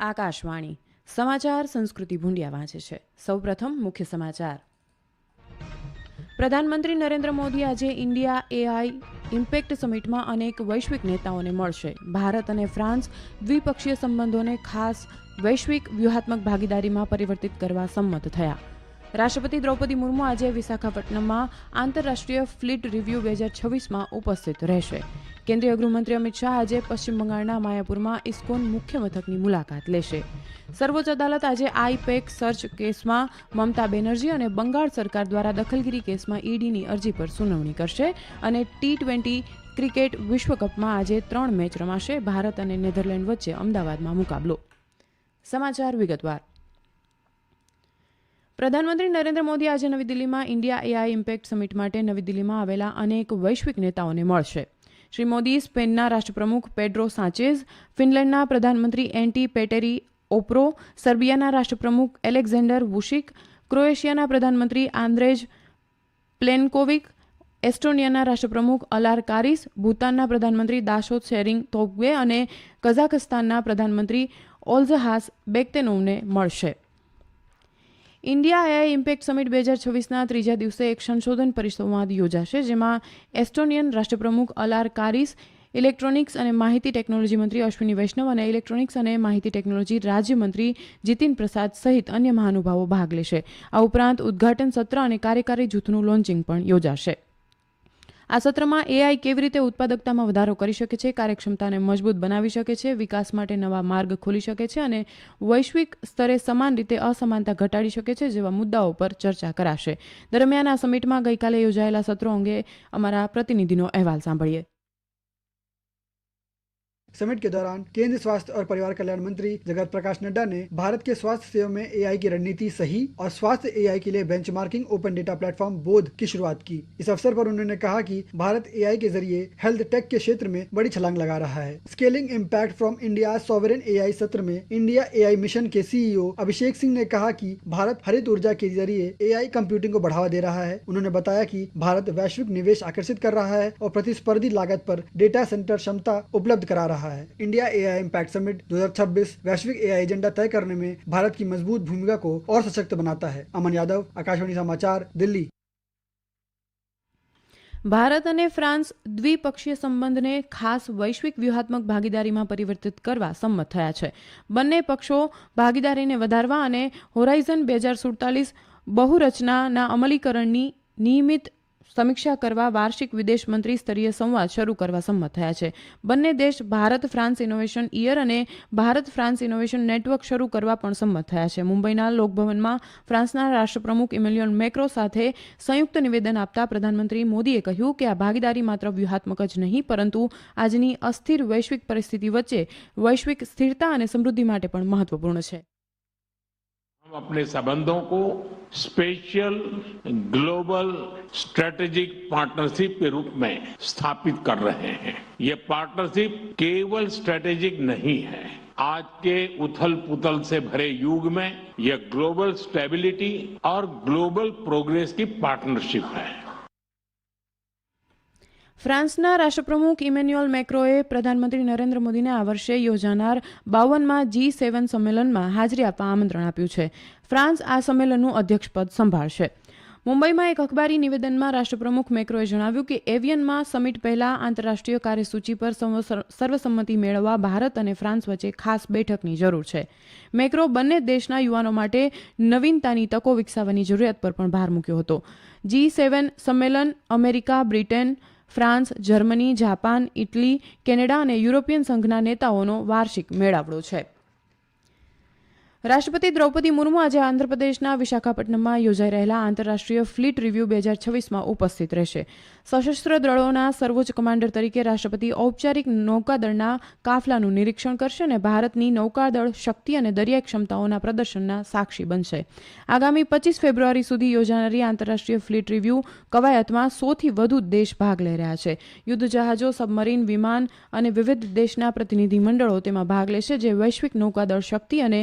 આકાશવાણી. સમાચાર સંસ્કૃતિ ભૂંડિયા વાંચે છે. સૌપ્રથમ મુખ્ય સમાચાર. પ્રધાનમંત્રી નરેન્દ્ર મોદી આજે ઇન્ડિયા એઆઈ ઇમ્પેક્ટ સમિટમાં અનેક વૈશ્વિક નેતાઓને મળશે. ભારત અને ફ્રાન્સ દ્વિપક્ષીય સંબંધોને ખાસ વૈશ્વિક વ્યૂહાત્મક ભાગીદારીમાં પરિવર્તિત કરવા સંમત થયા. રાષ્ટ્રપતિ દ્રૌપદી મુર્મુ આજે વિશાખાપટ્ટનમમાં આંતરરાષ્ટ્રીય ફ્લીટ રિવ્યૂ બે હજાર છવ્વીસમાં ઉપસ્થિત રહેશે. કેન્દ્રીય ગૃહમંત્રી અમિત શાહ આજે પશ્ચિમ બંગાળના માયાપુરમાં ઇસ્કોન મુખ્ય મથકની મુલાકાત લેશે. સર્વોચ્ચ અદાલત આજે આઈપેક સર્ચ કેસમાં મમતા બેનર્જી અને બંગાળ સરકાર દ્વારા દખલગીરી કેસમાં ઈડીની અરજી પર સુનાવણી કરશે અને ટી ટ્વેન્ટી ક્રિકેટ વિશ્વકપમાં આજે ત્રણ મેચ રમાશે. ભારત અને નેધરલેન્ડ વચ્ચે અમદાવાદમાં મુકાબલો. સમાચાર વિગતવાર. પ્રધાનમંત્રી નરેન્દ્ર મોદી આજે નવી દિલ્હીમાં ઇન્ડિયા એઆઈ ઇમ્પેક્ટ સમિટ માટે નવી દિલ્હીમાં આવેલા અનેક વૈશ્વિક નેતાઓને મળશે. શ્રી મોદી, સ્પેનના રાષ્ટ્રપ્રમુખ પેડ્રો સાંચેઝ, ફિનલેન્ડના પ્રધાનમંત્રી એન્ટી પેટેરી ઓપ્રો, સર્બિયાના રાષ્ટ્રપ્રમુખ એલેક્ઝેન્ડર વુશિક, ક્રોએશિયાના પ્રધાનમંત્રી આંદ્રેજ પ્લેનકોવિક, એસ્ટોનિયાના રાષ્ટ્રપ્રમુખ અલાર કારિસ, ભૂતાનના પ્રધાનમંત્રી દાશોદ શેરિંગ તોગવે અને કઝાખસ્તાનના પ્રધાનમંત્રી ઓલ્ઝહાસ બેક્તેનોવને મળશે. ઇન્ડિયા એઆઈ ઇમ્પેક્ટ સમિટ બે હજાર છવ્વીસના ત્રીજા દિવસે એક સંશોધન પરિસંવાદ યોજાશે, જેમાં એસ્ટોનિયન રાષ્ટ્રપ્રમુખ અલાર કારિસ, ઇલેક્ટ્રોનિક્સ અને માહિતી ટેકનોલોજી મંત્રી અશ્વિની વૈષ્ણવ અને ઇલેક્ટ્રોનિક્સ અને માહિતી ટેકનોલોજી રાજ્યમંત્રી જીતિન પ્રસાદ સહિત અન્ય મહાનુભાવો ભાગ લેશે. આ ઉપરાંત ઉદ્ઘાટન સત્ર અને કાર્યકારી જૂથનું લોન્ચિંગ પણ યોજાશે. આ સત્રમાં એઆઈ કેવી રીતે ઉત્પાદકતામાં વધારો કરી શકે છે, કાર્યક્ષમતાને મજબૂત બનાવી શકે છે, વિકાસ માટે નવા માર્ગ ખોલી શકે છે અને વૈશ્વિક સ્તરે સમાન રીતે અસમાનતા ઘટાડી શકે છે જેવા મુદ્દાઓ પર ચર્ચા કરાશે. દરમિયાન આ સમિટમાં ગઈકાલે યોજાયેલા સત્રો અંગે અમારા પ્રતિનિધિનો અહેવાલ સાંભળીએ. समिट के दौरान केंद्रीय स्वास्थ्य और परिवार कल्याण मंत्री जगत प्रकाश नड्डा ने भारत के स्वास्थ्य सेवा में एआई की रणनीति सही और स्वास्थ्य एआई के लिए बेंचमार्किंग ओपन डेटा प्लेटफॉर्म बोध की शुरुआत की। इस अवसर पर उन्होंने कहा कि भारत एआई के ज़रिए हेल्थ टेक के क्षेत्र में बड़ी छलांग लगा रहा है। Scaling impact from India sovereign AI सत्र में इंडिया एआई मिशन के सीईओ अभिषेक सिंह ने कहा कि भारत हरित ऊर्जा के ज़रिए एआई कंप्यूटिंग को बढ़ावा दे रहा है। उन्होंने बताया कि भारत वैश्विक निवेश आकर्षित कर रहा है और प्रतिस्पर्धी लागत पर डेटा सेंटर क्षमता उपलब्ध करा रहा है इंडिया एआई इम्पैक्ट समिट 2026 वैश्विक एआई एजेंडा तय करने में भारत की मजबूत भूमिका को और सशक्त बनाता है अमन यादव आकाशवाणी समाचार दिल्ली ભારત અને ફ્રાન્સ દ્વિપક્ષીય સંબંધને ખાસ વૈશ્વિક વ્યૂહાત્મક ભાગીદારીમાં પરિવર્તિત કરવા સંમત થયા છે બંને પક્ષો ભાગીદારીને વધારવા અને હોરાઇઝન બે હજાર સુડતાલીસ બહુરચનાના અમલીકરણની નિયમિત સમીક્ષા કરવા વાર્ષિક વિદેશ મંત્રી સ્તરીય સંવાદ શરૂ કરવા સંમત થયા છે. બંને દેશ ભારત ફ્રાન્સ ઇનોવેશન ઇયર અને ભારત ફ્રાન્સ ઇનોવેશન નેટવર્ક શરૂ કરવા પણ સંમત થયા છે. મુંબઈના લોકભવનમાં ફ્રાન્સના રાષ્ટ્રપ્રમુખ ઇમેલિયન મેક્રો સાથે સંયુક્ત નિવેદન આપતા પ્રધાનમંત્રી મોદીએ કહ્યું કે આ ભાગીદારી માત્ર વ્યૂહાત્મક જ નહીં, પરંતુ આજની અસ્થિર વૈશ્વિક પરિસ્થિતિ વચ્ચે વૈશ્વિક સ્થિરતા અને સમૃદ્ધિ માટે પણ મહત્વપૂર્ણ છે. हम अपने संबंधों को स्पेशल ग्लोबल स्ट्रेटेजिक पार्टनरशिप के रूप में स्थापित कर रहे हैं। ये पार्टनरशिप केवल स्ट्रेटेजिक नहीं है। आज के उथल पुथल से भरे युग में यह ग्लोबल स्टेबिलिटी और ग्लोबल प्रोग्रेस की पार्टनरशिप है। ફ્રાન્સના રાષ્ટ્રપ્રમુખ ઇમેન્યુઅલ મેક્રોએ પ્રધાનમંત્રી નરેન્દ્ર મોદીને આ વર્ષે યોજાનાર બાવનમાં જી સેવન સંમેલનમાં હાજરી આપવા આમંત્રણ આપ્યું છે. ફ્રાન્સ આ સંમેલનનું અધ્યક્ષપદ સંભાળશે. મુંબઈમાં એક અખબારી નિવેદનમાં રાષ્ટ્રપ્રમુખ મેક્રોએ જણાવ્યું કે એવિયનમાં સમિટ પહેલા આંતરરાષ્ટ્રીય કાર્યસૂચિ પર સર્વસંમતિ મેળવવા ભારત અને ફ્રાન્સ વચ્ચે ખાસ બેઠકની જરૂર છે. મેક્રો બંને દેશના યુવાનો માટે નવીનતાની તકો વિકસાવવાની જરૂરિયાત પર પણ ભાર મૂક્યો હતો. જી સેવન સંમેલન America, Britain France Germany Japan Italy Canada અને યુરોપિયન સંઘના નેતાઓનો વાર્ષિક મેળાવડો છે. રાષ્ટ્રપતિ દ્રૌપદી મુર્મુ આજે આંધ્રપ્રદેશના વિશાખાપટ્ટનમમાં યોજાઈ રહેલા આંતરરાષ્ટ્રીય ફ્લીટ રિવ્યૂ બે હજાર છવ્વીસમાં ઉપસ્થિત રહેશે. સશસ્ત્ર દળોના સર્વોચ્ચ કમાન્ડર તરીકે રાષ્ટ્રપતિ ઔપચારિક નૌકાદળના કાફલાનું નિરીક્ષણ કરશે અને ભારતની નૌકાદળ શક્તિ અને દરિયાઈ ક્ષમતાઓના પ્રદર્શનના સાક્ષી બનશે. આગામી પચીસ ફેબ્રુઆરી સુધી યોજાનારી આંતરરાષ્ટ્રીય ફ્લીટ રિવ્યૂ કવાયતમાં સોથી વધુ દેશ ભાગ લઈ રહ્યા છે. યુદ્ધ જહાજો, સબમરીન વિમાન અને વિવિધ દેશના પ્રતિનિધિમંડળો તેમાં ભાગ લેશે, જે વૈશ્વિક નૌકાદળ શક્તિ અને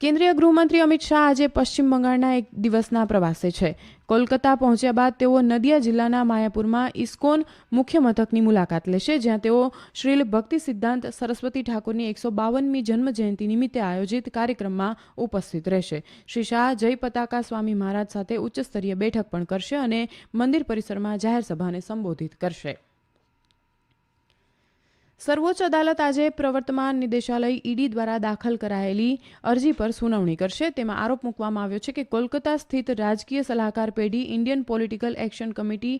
કેન્દ્રીય ગૃહમંત્રી અમિત શાહ આજે પશ્ચિમ બંગાળના એક દિવસના પ્રવાસે છે. કોલકાતા પહોંચ્યા બાદ તેઓ નદિયા જિલ્લાના માયાપુરમાં ઇસ્કોન મુખ્ય મથકની મુલાકાત લેશે, જ્યાં તેઓ શ્રીલ ભક્તિ સિદ્ધાંત સરસ્વતી ઠાકોરની એકસો બાવનમી જન્મજયંતિ નિમિત્તે આયોજિત કાર્યક્રમમાં ઉપસ્થિત રહેશે. શ્રી શાહ જય પતાકા સ્વામી મહારાજ સાથે ઉચ્ચસ્તરીય બેઠક પણ કરશે અને મંદિર પરિસરમાં જાહેર સભાને સંબોધિત કરશે. સર્વોચ્ચ અદાલત આજે પ્રવર્તમાન નિદેશાલય ઈડી દ્વારા દાખલ કરાયેલી અરજી પર સુનાવણી કરશે. તેમાં આરોપ મૂકવામાં આવ્યો છે કે કોલકાતા સ્થિત રાજકીય સલાહકાર પેઢી ઇન્ડિયન પોલિટિકલ એક્શન કમિટી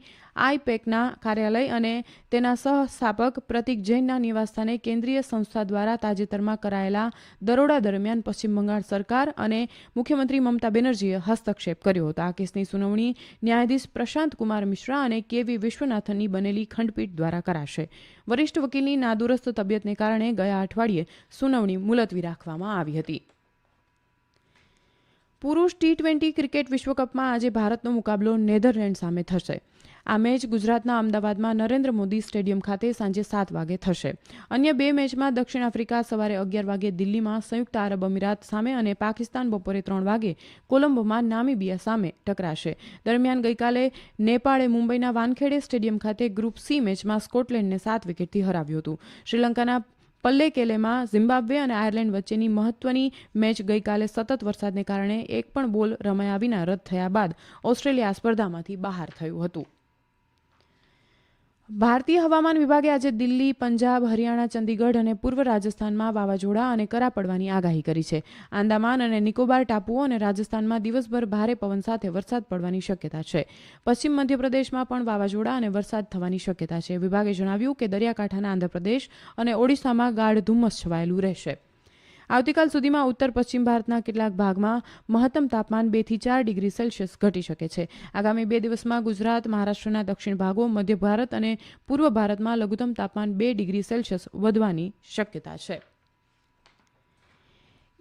આઈપેકના કાર્યાલય અને તેના સહસ્થાપક પ્રતિક જૈનના નિવાસસ્થાને કેન્દ્રીય સંસ્થા દ્વારા તાજેતરમાં કરાયેલા દરોડા દરમિયાન પશ્ચિમ બંગાળ સરકાર અને મુખ્યમંત્રી મમતા બેનર્જીએ હસ્તક્ષેપ કર્યો હતો. આ કેસની સુનાવણી ન્યાયાધીશ પ્રશાંત કુમાર મિશ્રા અને કેવી વિશ્વનાથનની બનેલી ખંડપીઠ દ્વારા કરાશે. વરિષ્ઠ વકીલની નાદુરસ્ત તબિયતને કારણે ગયા અઠવાડિયે સુનાવણી મુલતવી રાખવામાં આવી હતી. પુરુષ ટી ટ્વેન્ટી ક્રિકેટ વિશ્વકપમાં આજે ભારતનો મુકાબલો નેધરલેન્ડ સામે થશે. આ મેચ ગુજરાતના અમદાવાદમાં નરેન્દ્ર મોદી સ્ટેડિયમ ખાતે સાંજે સાત વાગે થશે. અન્ય બે મેચમાં દક્ષિણ આફ્રિકા સવારે અગિયાર વાગે દિલ્હીમાં સંયુક્ત આરબ અમીરાત સામે અને પાકિસ્તાન બપોરે ત્રણ વાગે કોલંબોમાં નામીબિયા સામે ટકરાશે. દરમિયાન ગઈકાલે નેપાળે મુંબઈના વાનખેડે સ્ટેડિયમ ખાતે ગ્રુપ સી મેચમાં સ્કોટલેન્ડને સાત વિકેટથી હરાવ્યું હતું. શ્રીલંકાના પલ્લેકેલેમાં ઝિમ્બાબ્વે અને આયર્લેન્ડ વચ્ચેની મહત્વની મેચ ગઈકાલે સતત વરસાદને કારણે એક પણ બોલ રમાયા વિના રદ થયા બાદ ઓસ્ટ્રેલિયા સ્પર્ધામાંથી બહાર થયું હતું. ભારતીય હવામાન વિભાગે આજે દિલ્હી, પંજાબ, હરિયાણા, ચંદીગઢ અને પૂર્વ રાજસ્થાનમાં વાવાઝોડા અને કરા પડવાની આગાહી કરી છે. આંદામાન અને નિકોબાર ટાપુઓ અને રાજસ્થાનમાં દિવસભર ભારે પવન સાથે વરસાદ પડવાની શક્યતા છે. પશ્ચિમ મધ્યપ્રદેશમાં પણ વાવાઝોડા અને વરસાદ થવાની શક્યતા છે. વિભાગે જણાવ્યું કે દરિયાકાંઠાના આંધ્રપ્રદેશ અને ઓડિશામાં ગાઢ ધુમ્મસ છવાયેલું રહેશે. આવતીકાલ સુધીમાં ઉત્તર પશ્ચિમ ભારતના કેટલાક ભાગમાં મહત્તમ તાપમાન બેથી ચાર ડિગ્રી સેલ્સિયસ ઘટી શકે છે. આગામી બે દિવસમાં ગુજરાત, મહારાષ્ટ્રના દક્ષિણ ભાગો, મધ્ય ભારત અને પૂર્વ ભારતમાં લઘુત્તમ તાપમાન બે ડિગ્રી સેલ્સિયસ વધવાની શક્યતા છે.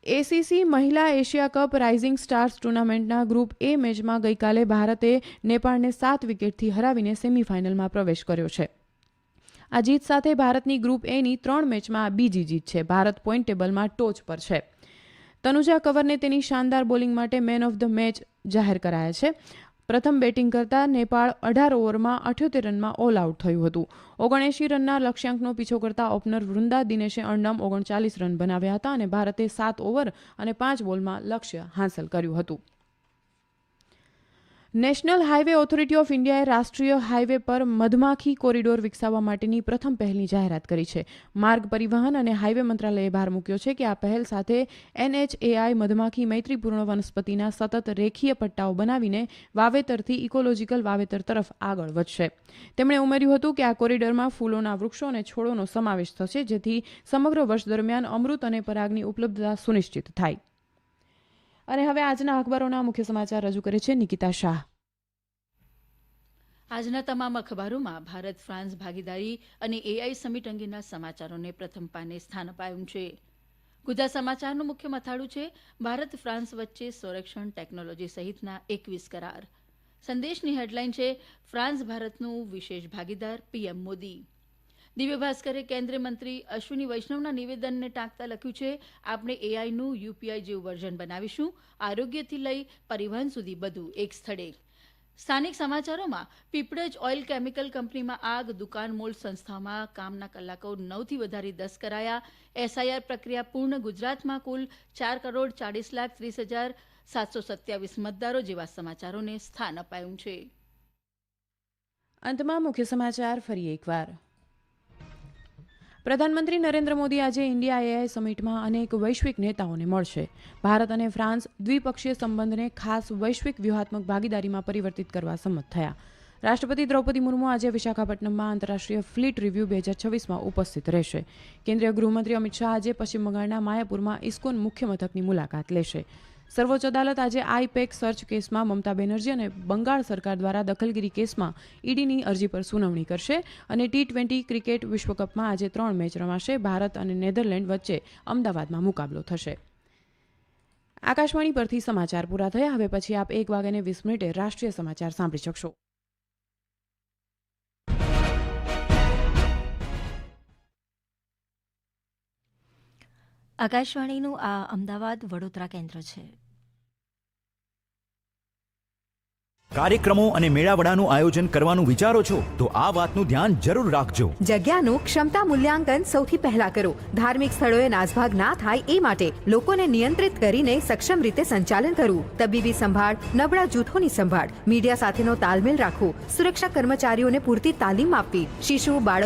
એસીસી મહિલા એશિયા કપ રાઇઝિંગ સ્ટાર્સ ટુર્નામેન્ટના ગ્રુપ એ મેચમાં ગઈકાલે ભારતે નેપાળને સાત વિકેટથી હરાવીને સેમીફાઇનલમાં પ્રવેશ કર્યો છે. આ જીત સાથે ભારતની ગ્રુપ એની ત્રણ મેચમાં બીજી જીત છે. ભારત પોઈન્ટ ટેબલમાં ટોચ પર છે. તનુજા કવરને તેની શાનદાર બોલિંગ માટે મેન ઓફ ધ મેચ જાહેર કરાયા છે. પ્રથમ બેટિંગ કરતા નેપાળ અઢાર ઓવરમાં અઠ્યોતેર રનમાં ઓલ આઉટ થયું હતું. ઓગણએંશી રનના લક્ષ્યાંકનો પીછો કરતા ઓપનર વૃંદા દિનેશે અણનમ ઓગણચાલીસ રન બનાવ્યા હતા અને ભારતે સાત ઓવર અને પાંચ બોલમાં લક્ષ્ય હાંસલ કર્યું હતું. નેશનલ હાઇવે ઓથોરિટી ઓફ ઇન્ડિયાએ રાષ્ટ્રીય હાઇવે પર મધમાખી કોરિડોર વિકસાવવા માટેની પ્રથમ પહેલની જાહેરાત કરી છે. માર્ગ પરિવહન અને હાઇવે મંત્રાલયે ભાર મૂક્યો છે કે આ પહેલ સાથે એનએચએઆઈ મધમાખી મૈત્રીપૂર્ણ વનસ્પતિના સતત રેખીય પટ્ટાઓ બનાવીને વાવેતરથી ઇકોલોજીકલ વાવેતર તરફ આગળ વધશે. તેમણે ઉમેર્યું હતું કે આ કોરિડોરમાં ફૂલોના વૃક્ષો અને છોડોનો સમાવેશ થશે, જેથી સમગ્ર વર્ષ દરમિયાન અમૃત અને પરાગની ઉપલબ્ધતા સુનિશ્ચિત થાય. અને હવે આજના અખબારોના મુખ્ય સમાચાર રજૂ કરે છે નિકિતા શાહ. આજના તમામ અખબારોમાં ભારત, ફ્રાન્સ ભાગીદારી અને એઆઈ સમિટ અંગેના સમાચારોને પ્રથમ પાને સ્થાન અપાયું છે. ગુજરાત સમાચારનું મુખ્ય મથાળું છે, ભારત, ફ્રાન્સ વચ્ચે સંરક્ષણ ટેકનોલોજી સહિતના એકવીસ કરાર. સંદેશની હેડલાઇન છે, ફ્રાન્સ ભારતનું વિશેષ ભાગીદાર પીએમ મોદી. દિવ્ય ભાસ્કરે કેન્દ્રીય મંત્રી અશ્વિની વૈષ્ણવના નિવેદનને ટાંકતા લખ્યું છે, આપણે એઆઈનું યુપીઆઈ જેવું વર્ઝન બનાવીશું, આરોગ્યથી લઈ પરિવહન સુધી બધું એક સ્થળે. સ્થાનિક સમાચારોમાં, પીપળજ ઓઇલ કેમિકલ કંપનીમાં આગ, દુકાન મોલ સંસ્થામાં કામના કલાકો નવથી વધારી દસ કરાયા એસઆઈઆર પ્રક્રિયા પૂર્ણ, ગુજરાતમાં કુલ ચાર કરોડ ચાળીસ લાખ ત્રીસ હજાર સાતસો સત્યાવીસ મતદારો જેવા સમાચારોને સ્થાન અપાયું છે. અંતમાં મુખ્ય સમાચાર ફરી એકવાર. પ્રધાનમંત્રી નરેન્દ્ર મોદી આજે ઇન્ડિયા એઆઈ સમિટમાં અનેક વૈશ્વિક નેતાઓને મળશે. ભારત અને ફ્રાન્સ દ્વિપક્ષીય સંબંધને ખાસ વૈશ્વિક વ્યૂહાત્મક ભાગીદારીમાં પરિવર્તિત કરવા સંમત થયા. રાષ્ટ્રપતિ દ્રૌપદી મુર્મુ આજે વિશાખાપટ્ટનમમાં આંતરરાષ્ટ્રીય ફ્લીટ રિવ્યૂ બે હજાર છવ્વીસમાં ઉપસ્થિત રહેશે. કેન્દ્રીય ગૃહમંત્રી અમિત શાહ આજે પશ્ચિમ બંગાળના માયાપુરમાં ઇસ્કોન મુખ્ય મથકની મુલાકાત લેશે. સર્વોચ્ચ અદાલત આજે આઈપેક સર્ચ કેસમાં મમતા બેનર્જી અને બંગાળ સરકાર દ્વારા દખલગીરી કેસમાં ઈડીની અરજી પર સુનાવણી કરશે અને ટી ટ્વેન્ટી ક્રિકેટ વિશ્વકપમાં આજે ત્રણ મેચ રમાશે. ભારત અને નેધરલેન્ડ વચ્ચે અમદાવાદમાં મુકાબલો થશે. આકાશવાણી પરથી સમાચાર પૂરા થયા. હવે પછી આપ એક વાગ્યાને વીસ મિનિટે રાષ્ટ્રીય સમાચાર સાંભળી શકશો. આકાશવાણીનું આ અમદાવાદ વડોદરા કેન્દ્ર છે. કાર્યક્રમો અને મેળાવડાનું આયોજન કરવાનું વિચારો છો તો આ વાતનું ધ્યાન જરૂર રાખજો. જગ્યાનું ક્ષમતા મૂલ્યાંકન સૌથી પહેલા કરો. ધાર્મિક સ્થળોએ નાસભાગ ના થાય એ માટે લોકોને નિયંત્રિત કરીને સક્ષમ રીતે સંચાલન કરવું. તબીબી સંભાળ નબળા જૂથોની સંભાળ મીડિયા સાથેનો તાલમેલ રાખવો સુરક્ષા કર્મચારીઓને પૂરતી તાલીમ આપવી શિશુ બાળકો